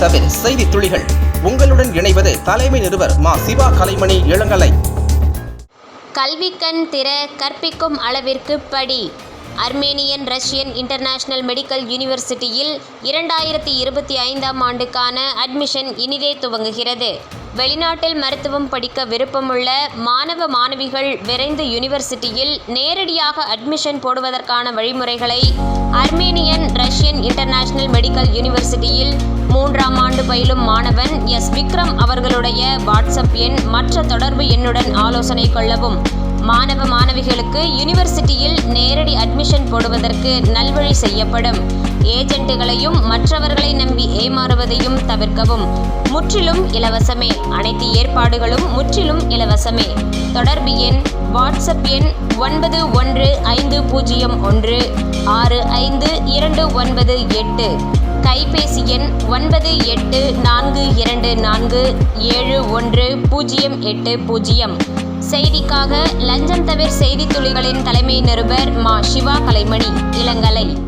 தவிர செய்தி துளிகள். உங்களுடன் இணைவது தலைமை நிருபர் மா. சிவா கலைமணி இளங்கலை. கல்விக்கண் திற கற்பிக்கும் அளவிற்கு படி. அர்மேனியன் ரஷ்யன் இன்டர்நேஷனல் மெடிக்கல் யூனிவர்சிட்டியில் இரண்டாயிரத்தி இருபத்தி ஐந்தாம் ஆண்டுக்கான அட்மிஷன் இனிதே துவங்குகிறது. வெளிநாட்டில் மருத்துவம் படிக்க விருப்பமுள்ள மாணவ மாணவிகள் விரைந்து யூனிவர்சிட்டியில் நேரடியாக அட்மிஷன் போடுவதற்கான வழிமுறைகளை அர்மேனியன் ரஷ்யன் இன்டர்நேஷனல் மெடிக்கல் யூனிவர்சிட்டியில் மூன்றாம் ஆண்டு பயிலும் மாணவன் எஸ். விக்ரம் அவர்களுடைய வாட்ஸ்அப் எண் மற்ற தொடர்பு எண்ணுடன் ஆலோசனை கொள்ளவும் மாணவ மாணவிகளுக்கு யூனிவர்சிட்டியில் நேரடி அட்மிஷன் போடுவதற்கு நல்வழி செய்யப்படும். ஏஜென்ட்டுகளையும் மற்றவர்களை நம்பி ஏமாறுவதையும் தவிர்க்கவும். முற்றிலும் இலவசமே. அனைத்து ஏற்பாடுகளும் முற்றிலும் இலவசமே. தொடர்பு எண் வாட்ஸ்அப் எண் ஒன்பது ஒன்று ஐந்து பூஜ்ஜியம் ஒன்று ஆறு ஐந்து இரண்டு ஒன்பது எட்டு. கைபேசி எண் ஒன்பது எட்டு நான்கு இரண்டு நான்கு ஏழு ஒன்று பூஜ்ஜியம் எட்டு பூஜ்ஜியம். செய்திக்காக லஞ்சம் தவிர செய்தி துளிகளின் தலைமை நிருபர் மா. சிவா கலைமணி இளங்கலை.